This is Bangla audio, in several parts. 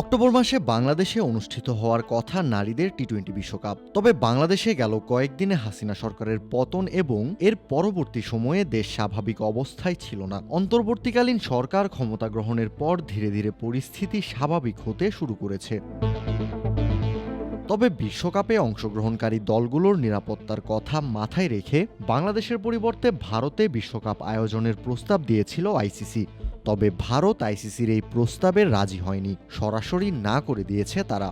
অক্টোবর মাসে বাংলাদেশে অনুষ্ঠিত হওয়ার কথা নারীদের টি টোয়েন্টি বিশ্বকাপ। তবে বাংলাদেশে গেল কয়েকদিনে হাসিনা সরকারের পতন এবং এর পরবর্তী সময়ে দেশ স্বাভাবিক অবস্থায় ছিল না। অন্তর্বর্তীকালীন সরকার ক্ষমতা গ্রহণের পর ধীরে ধীরে পরিস্থিতি স্বাভাবিক হতে শুরু করেছে। তবে বিশ্বকাপে অংশগ্রহণকারী দলগুলোর নিরাপত্তার কথা মাথায় রেখে বাংলাদেশের পরিবর্তে ভারতে বিশ্বকাপ আয়োজনের প্রস্তাব দিয়েছিল আইসিসি। তবে ভারত আইসিসির এই প্রস্তাবে রাজি হয়নি। সরাসরি না করে দিয়েছে তারা।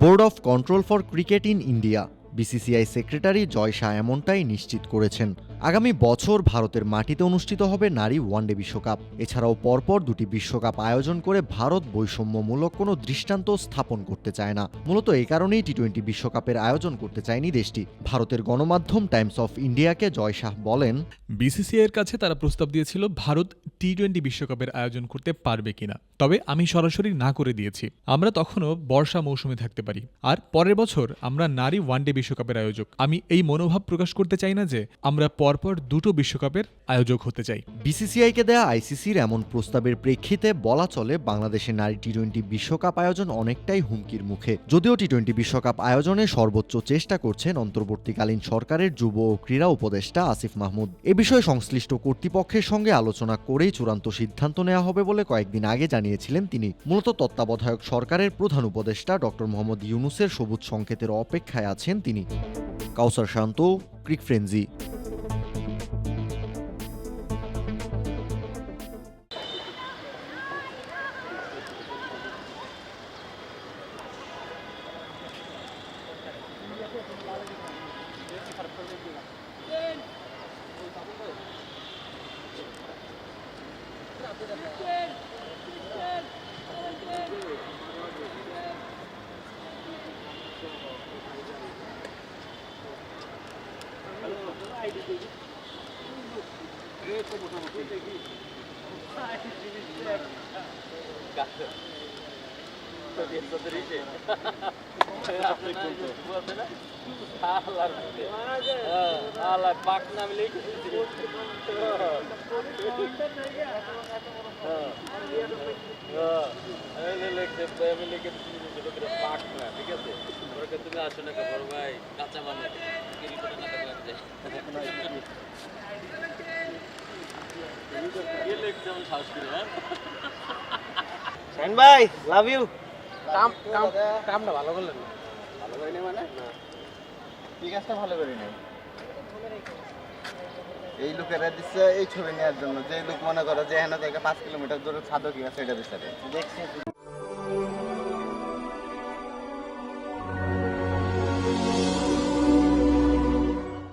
Board of control for cricket in India, BCCI secretary Jay Shah এমনটাই নিশ্চিত করেছেন। আগামী বছর ভারতের মাটিতে অনুষ্ঠিত হবে নারী ওয়ানডে বিশ্বকাপ। এছাড়াও পরপর দুটি বিশ্বকাপ আয়োজন করে ভারত বৈষম্যমূলক কোনো দৃষ্টান্ত স্থাপন করতে চায় না। মূলত এই কারণেই টি টোয়েন্টি বিশ্বকাপের আয়োজন করতে চায়নি দেশটি। ভারতের গণমাধ্যম টাইমস অফ ইন্ডিয়াকে জয় শাহ বলেন, বিসিসিআইয়ের কাছে তারা প্রস্তাব দিয়েছিল, ভারত টি টোয়েন্টি বিশ্বকাপের আয়োজন করতে পারবে কিনা? তবে আমি সরাসরি না করে দিয়েছি। আমরা তখনও বর্ষা মৌসুমে থাকতে পারি। আর পরের বছর আমরা নারী ওয়ানডে বিশ্বকাপের আয়োজক। আমি এই মনোভাব প্রকাশ করতে চাই না যে আমরা পরপর দুটো বিশ্বকাপের আয়োজক হতে চাই। বিসিসিআইকে দেয়া আইসিসির এমন প্রস্তাবের প্রেক্ষিতে বলা চলে বাংলাদেশের নারী টি টোয়েন্টি বিশ্বকাপ আয়োজন অনেকটাই হুমকির মুখে। যদিও টি টোয়েন্টি বিশ্বকাপ আয়োজনে সর্বোচ্চ চেষ্টা করছেন অন্তর্বর্তীকালীন সরকারের যুব ও ক্রীড়া উপদেষ্টা আসিফ মাহমুদ। এ বিষয়ে সংশ্লিষ্ট কর্তৃপক্ষের সঙ্গে আলোচনা করেই চূড়ান্ত সিদ্ধান্ত নেওয়া হবে বলে কয়েকদিন আগে জানিয়েছিলেন তিনি। মূলত তত্ত্বাবধায়ক সরকারের প্রধান উপদেষ্টা ডক্টর মোহাম্মদ ইউনুসের সবুজ সংকেতের অপেক্ষায় আছেন তিনি। কাউসার শান্ত, ক্রিক ফ্রেঞ্জি তুমি আসো না বড় ভাই কাঁচা মানুষ কেরি করে না থাকলে যায় শাহিন ভাই লাভ ইউ কাম কাম কামটা ভালো করলেন না। ভালো করিনি মানে? কি কাজটা ভালো করি নাই এই লোকেরা দিচ্ছে এই ছবি নেওয়ার জন্য। যে লোক মনে করো যে হেন থেকে পাঁচ কিলোমিটার দূরে ছাদক আছে এটা দিচ্ছে দেখছি।